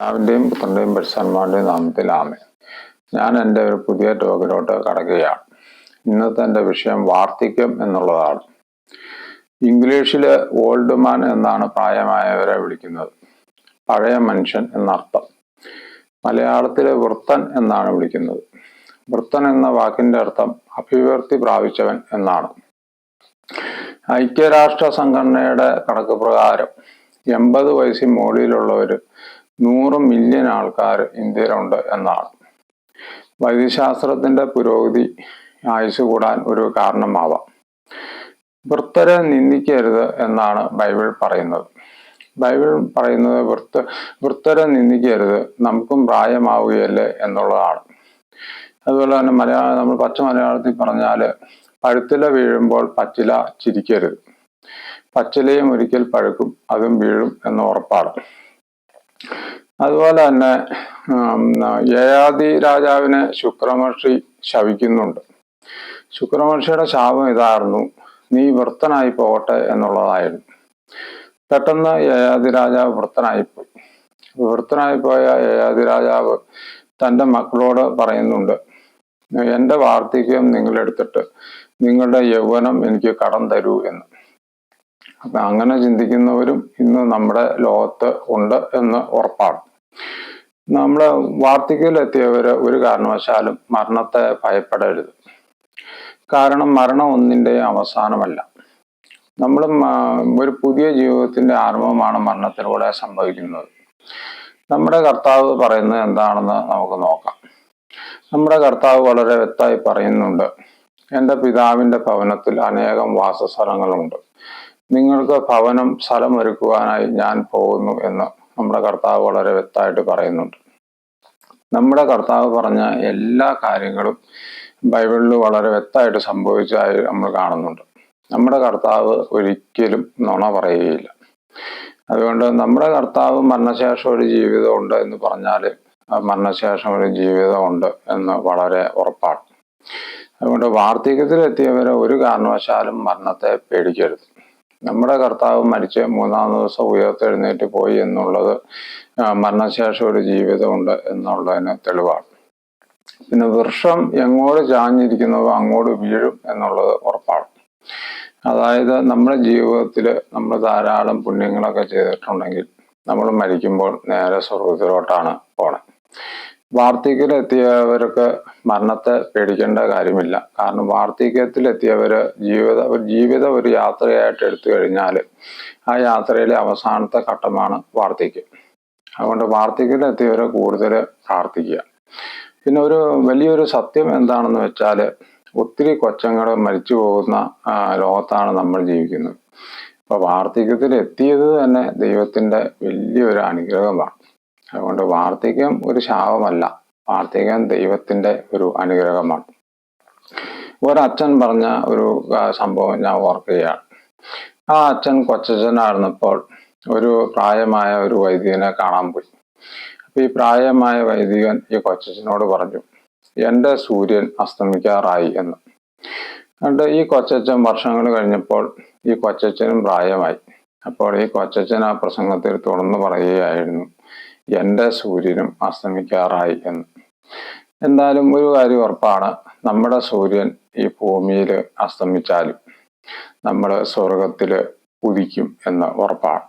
പിതാവിന്റെയും പുത്രന്റെയും പരിശന്മാരുടെയും നാമത്തിൽ ആമേ ഞാൻ എന്റെ ഒരു പുതിയ ടോക്കിലോട്ട് കടക്കുകയാണ്. ഇന്നത്തെ എന്റെ വിഷയം വാർദ്ധക്യം എന്നുള്ളതാണ്. ഇംഗ്ലീഷിൽ ഓൾഡ് മാൻ എന്നാണ് പ്രായമായവരെ വിളിക്കുന്നത്. പഴയ മനുഷ്യൻ എന്നർത്ഥം. മലയാളത്തിൽ വൃത്തൻ എന്നാണ് വിളിക്കുന്നത്. വൃത്തൻ എന്ന വാക്കിന്റെ അർത്ഥം അഭിവൃദ്ധി പ്രാപിച്ചവൻ എന്നാണ്. ഐക്യരാഷ്ട്ര സംഘടനയുടെ കണക്ക് പ്രകാരം എൺപത് വയസ്സിൽ മുകളിലുള്ളവർ നൂറ് മില്യൺ ആൾക്കാർ ഇന്ത്യയിലുണ്ട് എന്നാണ്. വൈദ്യശാസ്ത്രത്തിന്റെ പുരോഗതി ആയുസ് കൂടാൻ ഒരു കാരണമാവാം. വൃത്തരെ നിന്ദിക്കരുത് എന്നാണ് ബൈബിൾ പറയുന്നത്. ബൈബിൾ പറയുന്നത് വൃത്ത വൃത്തരെ നിന്ദിക്കരുത് നമുക്കും പ്രായമാവുകയല്ലേ എന്നുള്ളതാണ്. അതുപോലെ തന്നെ മലയാളം നമ്മൾ പച്ച മലയാളത്തിൽ പറഞ്ഞാൽ പഴുത്തില വീഴുമ്പോൾ പച്ചില ചിരിക്കരുത്. പച്ചിലയും ഒരിക്കൽ പഴുക്കും അതും വീഴും എന്ന് ഉറപ്പാണ്. അതുപോലെ തന്നെ യയാതി രാജാവിനെ ശുക്രമഹർഷി ശവിക്കുന്നുണ്ട്. ശുക്രമഹർഷിയുടെ ശാപം ഇതായിരുന്നു നീ വൃത്തനായി പോകട്ടെ എന്നുള്ളതായിരുന്നു. പെട്ടെന്ന് യയാതി രാജാവ് വൃത്തനായിപ്പോയി. വൃത്തനായി പോയ യയാതി രാജാവ് തന്റെ മക്കളോട് പറയുന്നുണ്ട് എന്റെ വാർദ്ധക്യം നിങ്ങളെടുത്തിട്ട് നിങ്ങളുടെ യൗവനം എനിക്ക് കടം തരൂ എന്ന്. അപ്പൊ അങ്ങനെ ചിന്തിക്കുന്നവരും ഇന്ന് നമ്മുടെ ലോകത്ത് ഉണ്ട് എന്ന് ഉറപ്പാണ്. നമ്മൾ വാർദ്ധക്യത്തിലെത്തിയവര് ഒരു കാരണവശാലും മരണത്തെ ഭയപ്പെടരുത്. കാരണം മരണം ഒന്നിന്റെ അവസാനമല്ല. നമ്മൾ ഒരു പുതിയ ജീവിതത്തിന്റെ ആരംഭമാണ് മരണത്തിലൂടെ സംഭവിക്കുന്നത്. നമ്മുടെ കർത്താവ് പറയുന്നത് എന്താണെന്ന് നമുക്ക് നോക്കാം. നമ്മുടെ കർത്താവ് വളരെ വ്യക്തമായി പറയുന്നുണ്ട്. എന്റെ പിതാവിന്റെ ഭവനത്തിൽ അനേകം വാസസ്ഥലങ്ങളുണ്ട്. നിങ്ങൾക്ക് ഭവനം സ്ഥലമൊരുക്കുവാനായി ഞാൻ പോകുന്നു എന്ന്. നമ്മുടെ കർത്താവ് വളരെ വ്യക്തമായിട്ട് പറയുന്നുണ്ട്. നമ്മുടെ കർത്താവ് പറഞ്ഞ എല്ലാ കാര്യങ്ങളും ബൈബിളിൽ വളരെ വ്യക്തമായിട്ട് സംഭവിച്ചതായി നമ്മൾ കാണുന്നുണ്ട്. നമ്മുടെ കർത്താവ് ഒരിക്കലും നുണ പറയുകയില്ല. അതുകൊണ്ട് നമ്മുടെ കർത്താവ് മരണശേഷം ഒരു ജീവിതമുണ്ട് എന്ന് പറഞ്ഞാൽ മരണശേഷം ഒരു ജീവിതമുണ്ട് എന്ന് വളരെ ഉറപ്പാണ്. അതുകൊണ്ട് വാർദ്ധക്യത്തിലെത്തിയവരെ ഒരു കാരണവശാലും മരണത്തെ പേടിക്കരുത്. നമ്മുടെ കർത്താവ് മരിച്ച് മൂന്നാം ദിവസം ഉയർത്തെഴുന്നേറ്റ് പോയി എന്നുള്ളത് മരണശേഷം ഒരു ജീവിതമുണ്ട് എന്നുള്ളതിന് തെളിവാണ്. പിന്നെ വൃക്ഷം എങ്ങോട്ട് ചാഞ്ഞിരിക്കുന്നവോ അങ്ങോട്ട് വീഴും എന്നുള്ളത് ഉറപ്പാണ്. അതായത് നമ്മുടെ ജീവിതത്തിൽ നമ്മൾ ധാരാളം പുണ്യങ്ങളൊക്കെ ചെയ്തിട്ടുണ്ടെങ്കിൽ നമ്മൾ മരിക്കുമ്പോൾ നേരെ സ്വർഗത്തിലോട്ടാണ് പോണത് വാർദ്ധക്യത്തിലെത്തിയവർക്ക് മരണത്തെ പേടിക്കേണ്ട കാര്യമില്ല. കാരണം വാർദ്ധക്യത്തിലെത്തിയവര് ജീവിത ജീവിതം ഒരു യാത്രയായിട്ട് എടുത്തു കഴിഞ്ഞാൽ ആ യാത്രയിലെ അവസാനത്തെ ഘട്ടമാണ് വാർദ്ധക്യം. അതുകൊണ്ട് വാർദ്ധക്യത്തിലെത്തിയവരെ കൂടുതൽ പ്രാർത്ഥിക്കുക. പിന്നെ ഒരു വലിയൊരു സത്യം എന്താണെന്ന് വെച്ചാൽ ഒത്തിരി കൊച്ചങ്ങൾ മരിച്ചു പോകുന്ന ലോകത്താണ് നമ്മൾ ജീവിക്കുന്നത്. അപ്പൊ വാർദ്ധക്യത്തിൽ എത്തിയത് തന്നെ ദൈവത്തിന്റെ വലിയൊരു അനുഗ്രഹമാണ്. അതുകൊണ്ട് വാർദ്ധക്യം ഒരു ശാപമല്ല. വാർദ്ധക്യം ദൈവത്തിന്റെ ഒരു അനുഗ്രഹമാണ്. ഒരു അച്ഛൻ പറഞ്ഞ ഒരു സംഭവം ഞാൻ ഓർക്കുകയാണ്. ആ അച്ഛൻ കൊച്ചച്ഛനായിരുന്നപ്പോൾ ഒരു പ്രായമായ ഒരു വൈദികനെ കാണാൻ പോയി. അപ്പൊ ഈ പ്രായമായ വൈദികൻ ഈ കൊച്ചച്ഛനോട് പറഞ്ഞു എന്റെ സൂര്യൻ അസ്തമിക്കാറായി എന്ന്. കണ്ട് ഈ കൊച്ചച്ഛൻ വർഷങ്ങൾ കഴിഞ്ഞപ്പോൾ ഈ കൊച്ചച്ഛനും പ്രായമായി. അപ്പോൾ ഈ കൊച്ചച്ഛൻ ആ പ്രസംഗത്തിൽ തുറന്നു പറയുകയായിരുന്നു എന്റെ സൂര്യനും അസ്തമിക്കാറായി എന്ന്. എന്തായാലും ഒരു കാര്യം ഉറപ്പാണ്. നമ്മുടെ സൂര്യൻ ഈ ഭൂമിയിൽ അസ്തമിച്ചാലും നമ്മൾ സ്വർഗത്തിൽ ഉദിക്കും എന്ന് ഉറപ്പാണ്.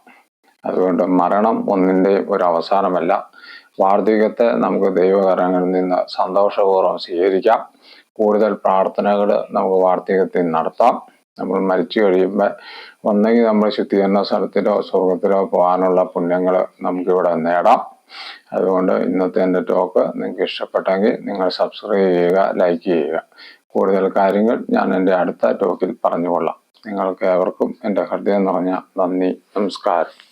അതുകൊണ്ട് മരണം ഒന്നിന്റെ ഒരു അവസാനമല്ല. വാർദ്ധക്യത്തെ നമുക്ക് ദൈവകരങ്ങളിൽ നിന്ന് സന്തോഷപൂർവം സ്വീകരിക്കാം. കൂടുതൽ പ്രാർത്ഥനകൾ നമുക്ക് വാർദ്ധക്യത്തിൽ നടത്താം. നമ്മൾ മരിച്ചു കഴിയുമ്പോൾ ഒന്നെങ്കിൽ നമ്മൾ ശുദ്ധീകരണ സ്ഥലത്തിലോ സ്വർഗത്തിലോ പോകാനുള്ള പുണ്യങ്ങൾ നമുക്കിവിടെ നേടാം. അതുകൊണ്ട് ഇന്നത്തെ എന്റെ ടോക്ക് നിങ്ങൾക്ക് ഇഷ്ടപ്പെട്ടെങ്കിൽ നിങ്ങൾ സബ്സ്ക്രൈബ് ചെയ്യുക ലൈക്ക് ചെയ്യുക. കൂടുതൽ കാര്യങ്ങൾ ഞാൻ എന്റെ അടുത്ത ടോക്കിൽ പറഞ്ഞുകൊള്ളാം. നിങ്ങൾക്ക് ഏവർക്കും എന്റെ ഹൃദയം നിറഞ്ഞ നന്ദി നമസ്കാരം.